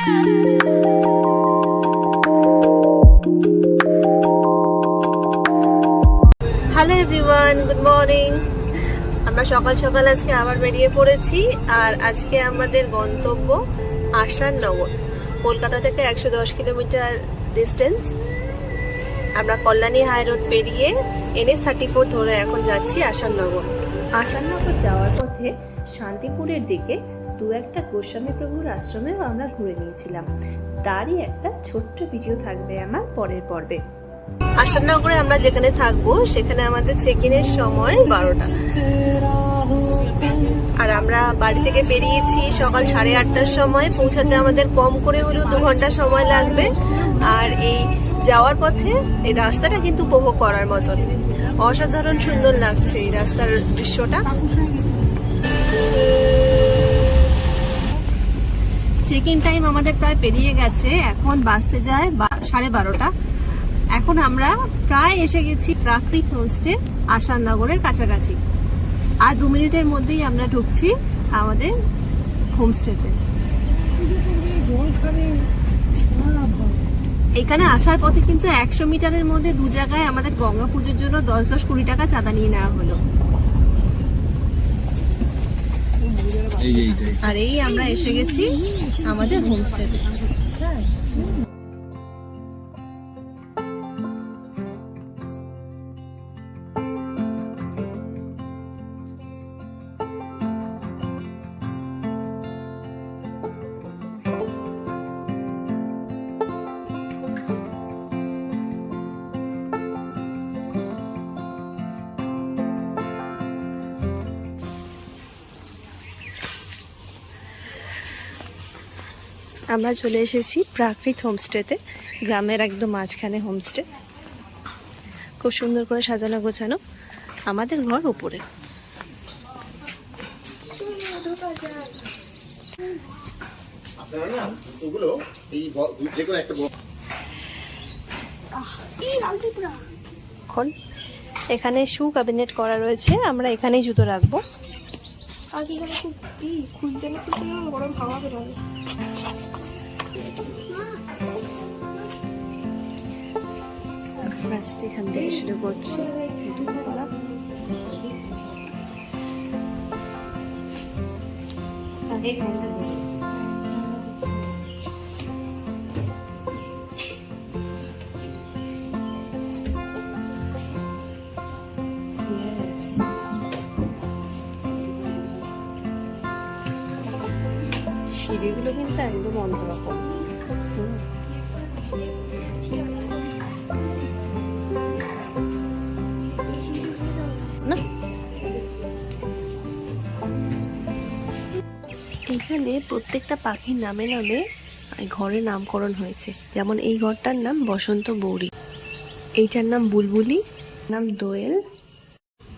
Hello everyone good morning আমরা সকাল সকাল আজকে আবার বেরিয়ে পড়েছি আর আজকে আমাদের গন্তব্য আসাননগর কলকাতা থেকে একশো দশ কিলোমিটার ডিস্টেন্স আমরা কল্যাণী হাই রোড পেরিয়ে এনএস থার্টি ফোর ধরে এখন যাচ্ছি আসাননগর আসাননগর যাওয়ার পথে শান্তিপুরের দিকে দু একটা গোস্বামী প্রভুর আশ্রমেও আমরা ঘুরে নিয়েছিলাম। তারই একটা ছোট্ট ভিডিও থাকবে আমার পরের পর্বে। আসাননগরে আমরা যেখানে থাকব, সেখানে আমাদের চেক ইনের সময় বারোটা। আর আমরা বাড়ি থেকে বেরিয়েছি সকাল সাড়ে আটটার সময়। পৌঁছাতে আমাদের কম করে হলেও দু ঘণ্টা সময় লাগবে। আর এই যাওয়ার পথে এই রাস্তাটা কিন্তু উপভোগ করার মতন। অসাধারণ সুন্দর লাগছে এই রাস্তার দৃশ্যটা। চেক ইন টাইম আমাদের প্রায় পেরিয়ে গেছে। এখন বাসতে যায় সাড়ে বারোটা। এখন আমরা প্রায় এসে গেছি প্রাকৃত হোমস্টে আসাননগরের কাছাকাছি। আর দু মিনিটের মধ্যেই আমরা ঢুকছি আমাদের হোমস্টেতে। এখানে আসার পথে কিন্তু একশো মিটারের মধ্যে দু জায়গায় আমাদের গঙ্গা পুজোর জন্য দশ দশ কুড়ি টাকা চাঁদা নিয়ে নেওয়া হলো এই এইটাই আর এই আমরা এসে গেছি আমাদের হোমস্টেতে আমরা চলে এসেছি প্রাকৃত হোমস্টেতে, গ্রামের একদম মাঝখানে হোমস্টে। খুব সুন্দর করে সাজানো গোছানো আমাদের ঘর উপরে। এখন এখানে শু ক্যাবিনেট করা রয়েছে, আমরা এখানেই জুতো রাখব। খুব গরম ফার্স্ট এখান থেকে শুরু করছি Yes. প্রত্যেকটা পাখির নামে নামে ঘরের নামকরণ হয়েছে। যেমন এই ঘরটার নাম বসন্ত বৌরি। এইটার নাম বুলবুলি, নাম দোয়েল।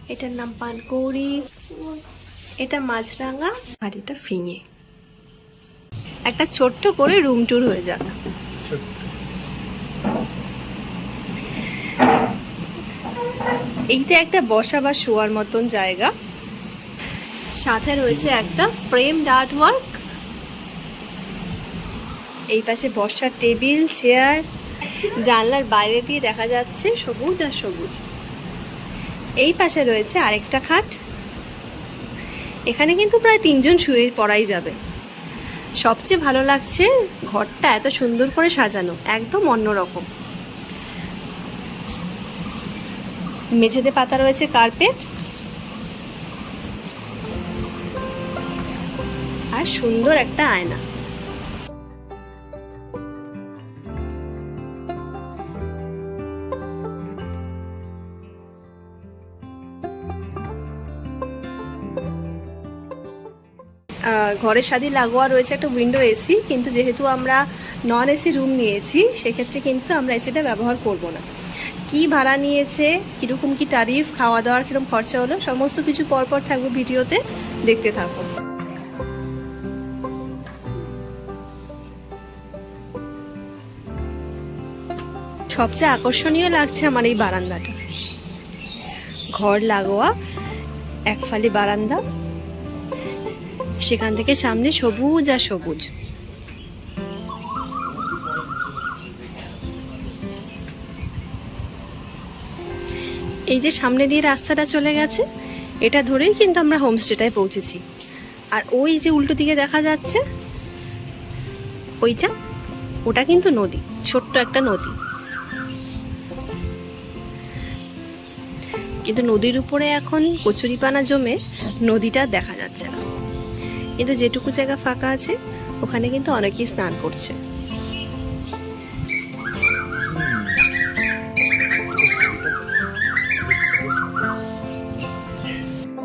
এটার নাম পানকৌড়ি। এটা মাছরাঙা। আর এটা ফিঙে। একটা ছোট্ট করে রুম ট্যুর হয়ে যাক। এইটা একটা বসা বা শোয়ার মতন জায়গা। সাথে রয়েছে একটা ফ্রেম আর্ট ওয়ার্ক। এই পাশে বসার টেবিল, চেয়ার, জানলার বাইরে দিয়ে দেখা যাচ্ছে সবুজ আর সবুজ। এই পাশে রয়েছে আরেকটা খাট। এখানে কিন্তু প্রায় তিনজন শুয়ে পড়াই যাবে। সবচেয়ে ভালো লাগছে ঘরটা এত সুন্দর করে সাজানো, একদম অন্যরকম। মেঝেতে পাতা রয়েছে কার্পেট। আর সুন্দর একটা আয়না। ঘরের সাথে লাগোয়া রয়েছে একটা উইন্ডো এসি কিন্তু যেহেতু আমরা নন এসি রুম নিয়েছি, সেক্ষেত্রে কিন্তু আমরা এসিটা ব্যবহার করব না। কি ভাড়া নিয়েছে, কীরকম কি টারিফ খাওয়া দাওয়ার কীরকম খরচা হলো, সমস্ত কিছু পরপর থাকবে ভিডিওতে, দেখতে থাকো। সবচেয়ে আকর্ষণীয় লাগছে আমার এই বারান্দাটা। ঘর লাগোয়া এক ফালি বারান্দা সেখান থেকে সামনে সবুজ আর সবুজ। এই যে সামনে দিয়ে রাস্তাটা চলে গেছে, এটা ধরেই কিন্তু আমরা হোমস্টেটায় পৌঁছেছি। আর ওই যে উল্টো দিকে দেখা যাচ্ছে, ওইটা, ওটা কিন্তু নদী, ছোট্ট একটা নদী। কিন্তু নদীর উপরে এখন কচুরিপানা জমে নদীটা দেখা যাচ্ছে না। কিন্তু যেটুকু জায়গা ফাঁকা আছে, ওখানে কিন্তু অনেকেই স্নান করছে।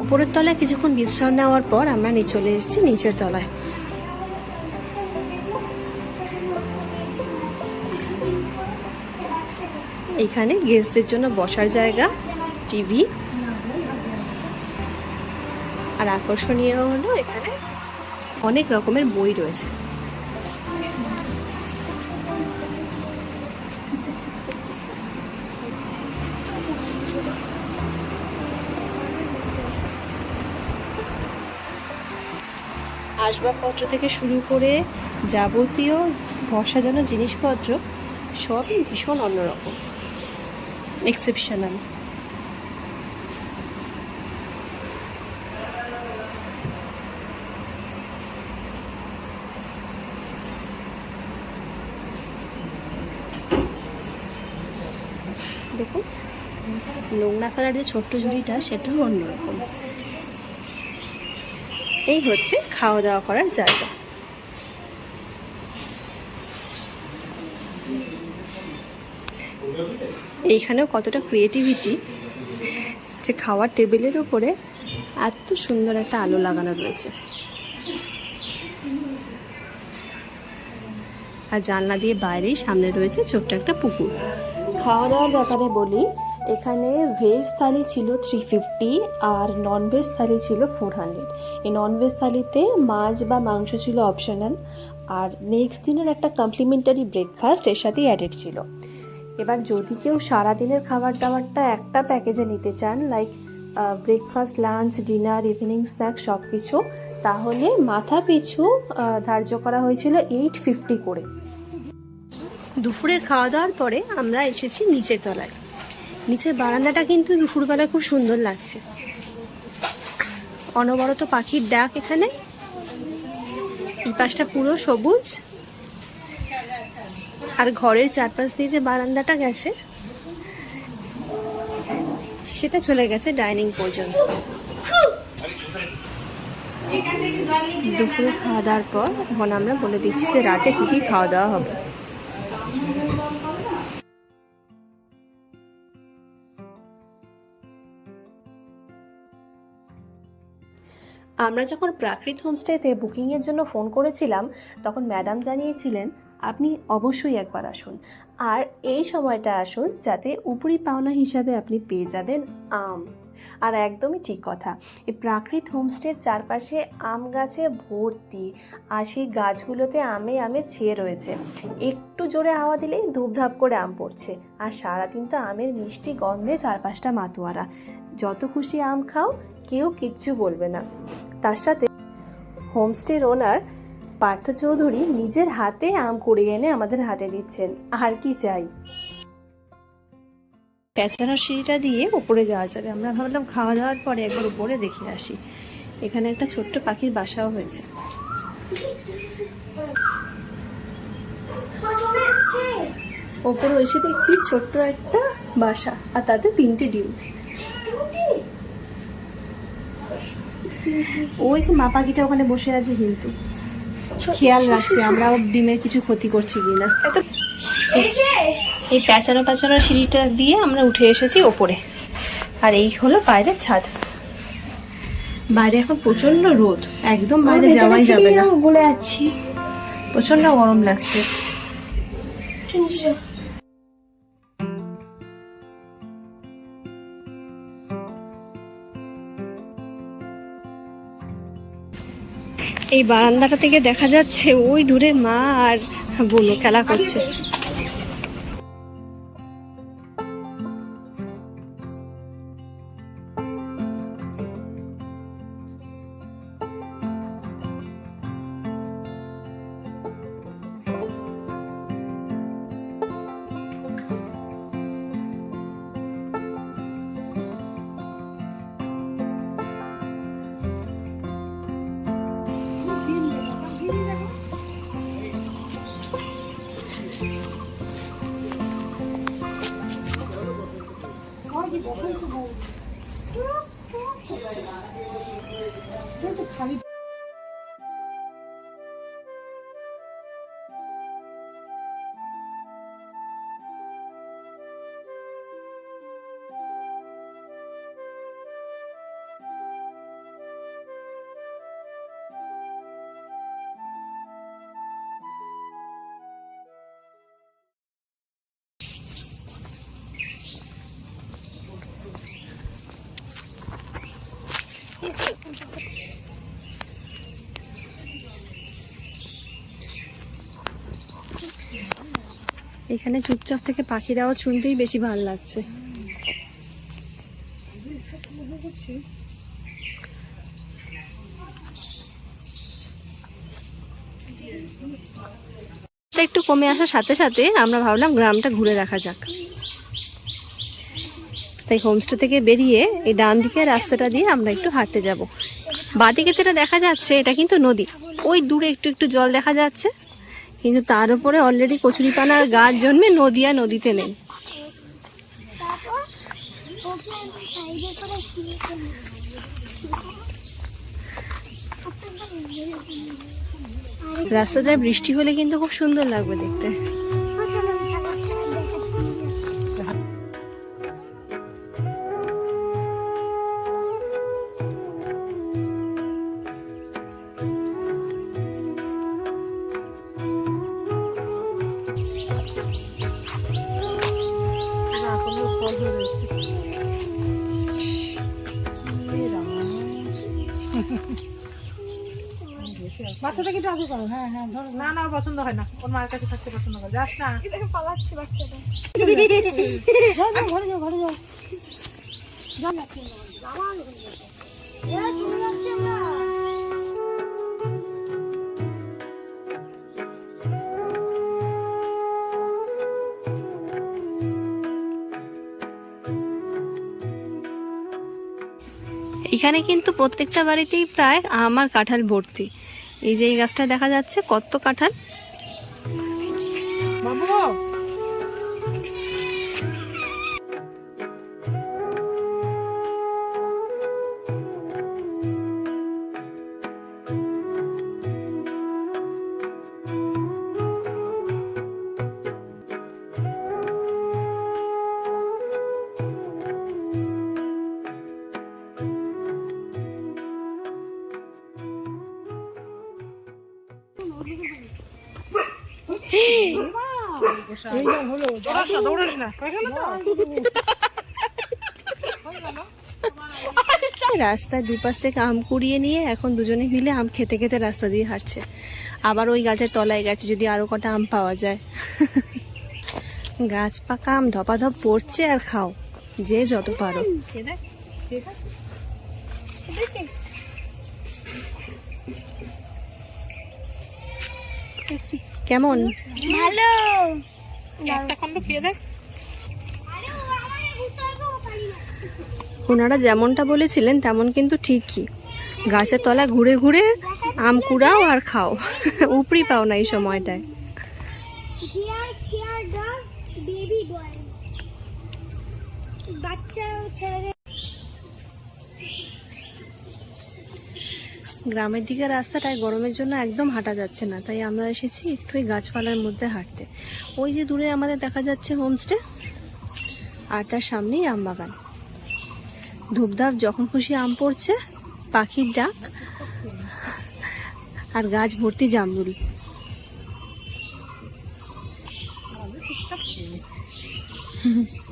উপরের তলায় কিছুক্ষণ বিশ্রাম নেওয়ার পর আমরা চলে এসেছি নিচের তলায়। এখানে গেস্টদের জন্য বসার জায়গা, টিভি। আর আকর্ষণীয় হলো এখানে অনেক রকমের বই রয়েছে। আসবাবপত্র থেকে শুরু করে যাবতীয় ঘর সাজানো জিনিসপত্র সবই ভীষণ অন্যরকম। এক্সেপশনাল নোংরা ফেলার যে ছোট্ট ঝুড়িটা, সেটাও অন্যরকম এই হচ্ছে খাওয়া দাওয়া করার জায়গা। এইখানেও কতটা ক্রিয়েটিভিটি যে খাওয়ার টেবিলের উপরে এত সুন্দর একটা আলো লাগানো রয়েছে। আর জানলা দিয়ে বাইরেই সামনে রয়েছে ছোট্ট একটা পুকুর। খাওয়া দাওয়ার ব্যাপারে বলি এখানে ভেজ থালি ছিল থ্রি ফিফটি আর নন ভেজ থালি ছিল ফোর হান্ড্রেড এই নন ভেজ থালিতে মাছ বা মাংস ছিল অপশনাল আর নেক্সট দিনের একটা কমপ্লিমেন্টারি ব্রেকফাস্ট এর সাথেই অ্যাডেড ছিল। এবার যদি কেউ সারাদিনের খাবার দাবারটা একটা প্যাকেজে নিতে চান like breakfast lunch dinner evening snacks সব কিছু তাহলে মাথা পিছু ধার্য করা হয়েছিল এইট ফিফটি করে। দুপুরের খাওয়া দাওয়ার পরে আমরা এসেছি নিচের তলায়। নিচের বারান্দাটা কিন্তু দুপুরবেলা খুব সুন্দর লাগছে। অনবরত পাখির ডাক এখানে। এই পাশটা পুরো সবুজ। আর ঘরের চারপাশ দিয়ে যে বারান্দাটা গেছে, সেটা চলে গেছে ডাইনিং পর্যন্ত। দুপুরে খাওয়া দাওয়ার পর, এখন আমরা বলে দিচ্ছি যে রাতে কী কী খাওয়া দাওয়া হবে। আমরা যখন প্রাকৃত হোমস্টেতে বুকিংয়ের জন্য ফোন করেছিলাম, তখন ম্যাডাম জানিয়েছিলেন, আপনি অবশ্যই একবার আসুন। আর এই সময়টা আসুন যাতে উপরি পাওনা হিসাবে আপনি পেয়ে যাবেন আম। আর একদমই ঠিক কথা। এই প্রাকৃত হোমস্টের চারপাশে আম গাছে ভর্তি আর সেই গাছগুলোতে আমে আমে ছেয়ে রয়েছে। একটু জোরে হাওয়া দিলেই ধূপধাপ করে আম পড়ছে। আর সারাদিন তো আমের মিষ্টি গন্ধে চারপাশটা মাতোয়ারা। যত খুশি আম খাও, কেউ কিচ্ছু বলবে না। তার সাথে হোমস্টের ওনার পার্থ চৌধুরী নিজের হাতে আম কুড়িয়ে এনে আমাদের হাতে দিচ্ছেন। আর কি চাই? পেঁচানোর সিঁড়িটা দিয়ে উপরে যাওয়া যাবে। আমরা ভাবলাম খাওয়া দাওয়ার পরে একবার উপরে দেখে আসি। এখানে একটা ছোট্ট পাখির বাসাও হয়েছে। ওপরে এসে দেখছি ছোট্ট একটা বাসা আর তাতে তিনটে ডিম। ওই যে মা পাখিটা ওখানে বসে আছে কিন্তু। খেয়াল রাখছে আমরা ওর ডিমের কিছু ক্ষতি করছি কিনা। এই প্যাঁচানো প্যাঁচানো সিঁড়িটা দিয়ে আমরা উঠে এসেছি ওপরে। আর এই হলো বাইরের ছাদ। বাইরে এখন প্রচণ্ড রোদ। একদম বাইরে যাওয়াই যাবে না। বলে আছি। প্রচণ্ড গরম লাগছে। এই বারান্দাটা থেকে দেখা যাচ্ছে ওই দূরে মা আর বোনো খেলা করছে। এখানে চুপচাপ থেকে পাখির আওয়াজ শুনতেই বেশি ভালো লাগছে। একটু কমে আসার সাথে সাথে আমরা ভাবলাম গ্রামটা ঘুরে দেখা যাক। তাই হোমস্টে থেকে বেরিয়ে এই ডান দিকে রাস্তাটা দিয়ে আমরা একটু হাঁটতে যাব। বাদিকে যেটা দেখা যাচ্ছে, এটা কিন্তু নদী। ওই দূরে একটু একটু জল দেখা যাচ্ছে। কিন্তু তার উপরে অলরেডি কচুরিপানার গাছ জন্মে নদিয়া নদীতে নেই। রাস্তাটায় বৃষ্টি হলে কিন্তু খুব সুন্দর লাগবে দেখতে। একটু আগে করো। হ্যাঁ হ্যাঁ ধরো। না না পছন্দ হয় না। ওর মায়ের কাছে থাকতে পছন্দ করে। যাস না। পালাচ্ছে বাচ্চাটা। যাও যাও ঘরে যাও ঘরে যাও এখানে কিন্তু প্রত্যেকটা বাড়িতেই প্রায় আমার কাঁঠাল ভর্তি। এই যে এই গাছটা দেখা যাচ্ছে কত কাঁঠাল? রাস্তায় দুপাশ থেকে আম কুড়িয়ে নিয়ে এখন দুজনে মিলে আম খেতে খেতে রাস্তা দিয়ে হাঁটছে। আবার ওই গাছের তলায় গেছে, যদি আরও কটা আম পাওয়া যায়। গাছ পাকা আম ধপাধপ পড়ছে আর খাও, যে যত পারো। কেমন? ভালো। একটা খন্ড খেয়ে দেখ। ওনারা যেমনটা বলেছিলেন তেমন কিন্তু ঠিকই। গাছের তলা ঘুরে ঘুরে আম কুড়াও আর খাও। উপরি পাও না এই সময়টায়। গ্রামের দিকে রাস্তাটায় গরমের জন্য একদম হাঁটা যাচ্ছে না। তাই আমরা এসেছি একটু ওই গাছপালার মধ্যে হাঁটতে। ওই যে দূরে আমাদের দেখা যাচ্ছে হোমস্টে আর তার সামনেই আম বাগান। ধূপধাপ যখন খুশি আম পড়ছে, পাখির ডাক আর গাছ ভর্তি জামরুল। একটু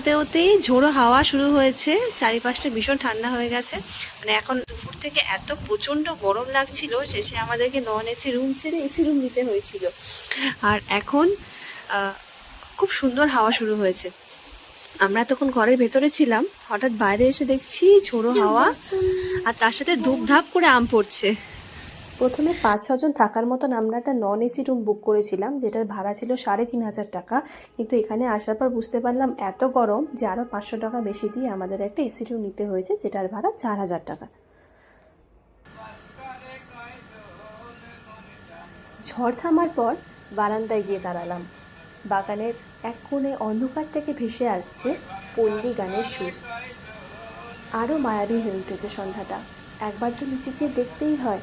হতে হতেই ঝোড়ো হাওয়া শুরু হয়েছে। চারিপাশটা ভীষণ ঠান্ডা হয়ে গেছে। মানে এখন দুপুর থেকে এত প্রচণ্ড গরম লাগছিল শেষে আমাদেরকে নন এসি রুম ছেড়ে এসি রুম নিতে হয়েছিল। আর এখন খুব সুন্দর হাওয়া শুরু হয়েছে। আমরা তখন ঘরের ভেতরে ছিলাম। হঠাৎ বাইরে এসে দেখছি ঝোড়ো হাওয়া। আর তার সাথে ধূপধাপ করে আম পড়ছে। প্রথমে পাঁচ ছজন থাকার মতন আমরা একটা নন এসি রুম বুক করেছিলাম, যেটার ভাড়া ছিল সাড়ে তিন হাজার টাকা। কিন্তু এখানে আসার পর বুঝতে পারলাম এত গরম যে আরও পাঁচশো টাকা বেশি দিয়ে আমাদের একটা এসি রুম নিতে হয়েছে, যেটার ভাড়া চার হাজার টাকা। ঝড় থামার পর বারান্দায় গিয়ে দাঁড়ালাম। বাগানের এক কোণে অন্ধকার থেকে ভেসে আসছে পল্লী গানের সুর। আরও মায়াবী হয়ে উঠেছে সন্ধ্যাটা। একবার তো নিচে গিয়ে দেখতেই হয়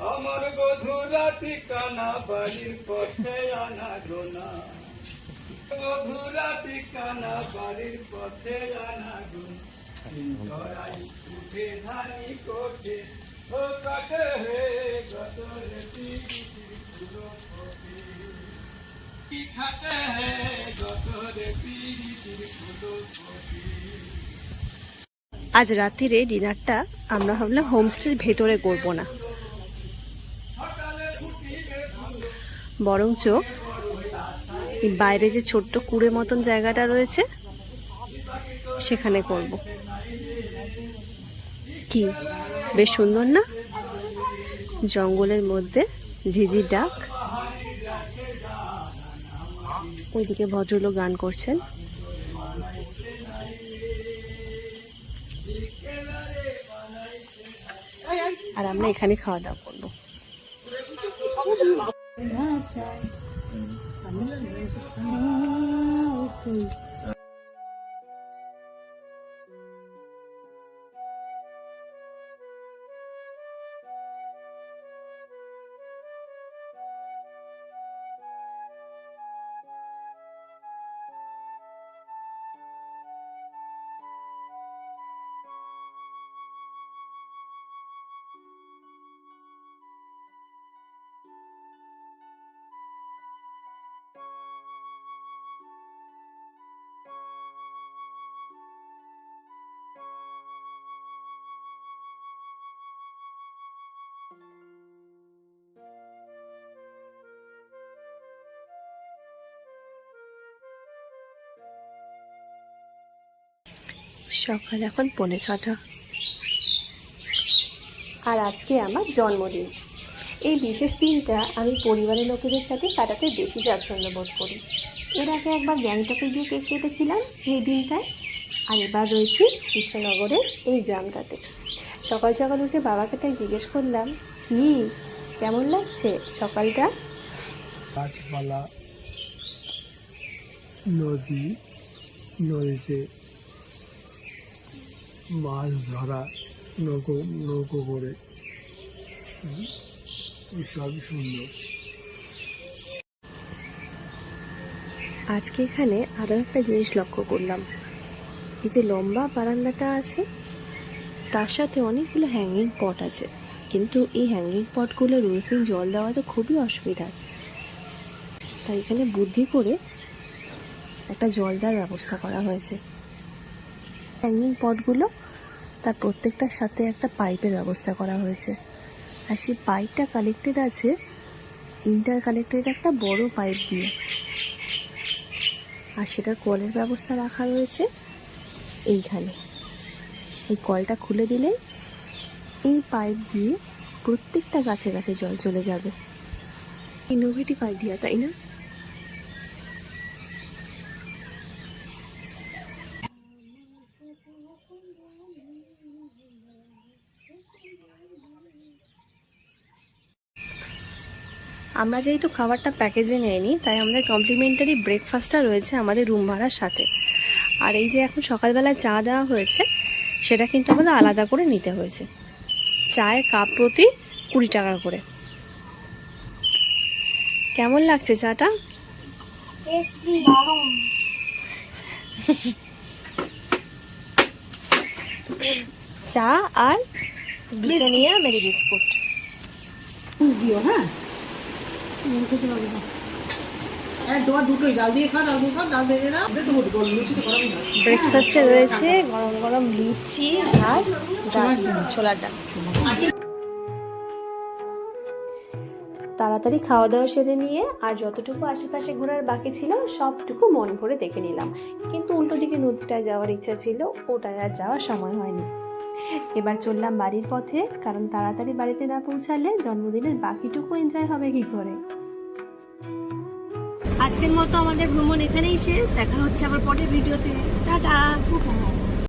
আমার বধু রাতি কানা বাড়ির পথে আনা গোনা বধু রাতি কানা বাড়ির পথে আনা গোনা উঠে ধানি কোঠে, ও কাটে হে ফুলো আজ রাত্রিরে ডিনারটা আমরা ভাবলাম হোমস্টের ভেতরে করব না। বরঞ্চ বাইরে যে ছোট্ট কুড়ে মতন জায়গাটা রয়েছে, সেখানে করব। কি? বেশ সুন্দর না? জঙ্গলের মধ্যে ঝিঝির ডাক। ওইদিকে ভদ্রলোক গান করছেন। আর আমরা এখানে খাওয়া দাওয়া সকাল এখন পৌনে ছটা। আর আজকে আমার জন্মদিন। এই বিশেষ দিনটা আমি পরিবারের লোকেদের সাথে কাটাতে বেশি স্বাচ্ছন্দ্য বোধ করি। এর আগে একবার গ্যাংটকে গিয়ে কেক কেটেছিলাম এই দিনটায়, আর এবার রয়েছি কৃষ্ণনগরের এই গ্রামটাতে। সকাল সকাল উঠে বাবাকে তাই জিজ্ঞেস করলাম কি? কেমন লাগছে সকালটা? গাছপালা নদী নদীতে মাছ ধরা নৌকো নৌকো করে। সবই সুন্দর। আজকে এখানে আরও একটা জিনিস লক্ষ্য করলাম। এই যে লম্বা বারান্দাটা আছে তার সাথে অনেকগুলো হ্যাঙ্গিং পট আছে। কিন্তু এই হ্যাঙ্গিং পটগুলো রোজ দিন জল দেওয়া তো খুবই অসুবিধা। তাই এখানে বুদ্ধি করে একটা জল দেওয়ার ব্যবস্থা করা হয়েছে। হ্যাঙ্গিং পটগুলো তার প্রত্যেকটার সাথে একটা পাইপের ব্যবস্থা করা হয়েছে। আর সেই পাইপটা কানেক্টেড আছে ইন্টার কানেক্টেড একটা বড় পাইপ দিয়ে। আর সেটার কলের ব্যবস্থা রাখা রয়েছে এইখানে। এই কলটা খুলে দিলে এই পাইপ দিয়ে প্রত্যেকটা গাছে গাছে জল চলে যাবে। ইনোভেটিভ আইডিয়া তাই না? আমরা যেহেতু খাবারটা প্যাকেজে নেয়নি, তাই আমাদের কমপ্লিমেন্টারি ব্রেকফাস্টটা রয়েছে আমাদের রুম ভাড়ার সাথে। আর এই যে এখন সকালবেলা চা দেওয়া হয়েছে সেটা কিন্তু আমাদের আলাদা করে নিতে হয়েছে। চায়ের কাপ প্রতি কুড়ি টাকা করে। কেমন লাগছে চাটা? চা আর ব্রিটানিয়া মেরি বিস্কুট। দিও হ্যাঁ? ব্রেকফাস্টে রয়েছে গরম গরম লুচি আর ছোলার ডাল। তাড়াতাড়ি খাওয়া দাওয়া সেরে নিয়ে আর যতটুকু আশেপাশে ঘোরার বাকি ছিল, সবটুকু মন ভরে দেখে নিলাম। কিন্তু উল্টো দিকে নদীটায় যাওয়ার ইচ্ছা ছিল, ওটায় আর যাওয়ার সময় হয়নি। এবার চললাম বাড়ির পথে, কারণ তাড়াতাড়ি বাড়িতে না পৌঁছালে জন্মদিনের বাকিটুকু এনজয় হবে কি করে? আজকের মতো আমাদের ভ্রমণ এখানেই শেষ। দেখা হচ্ছে আবার পরের ভিডিওতে। টাটা।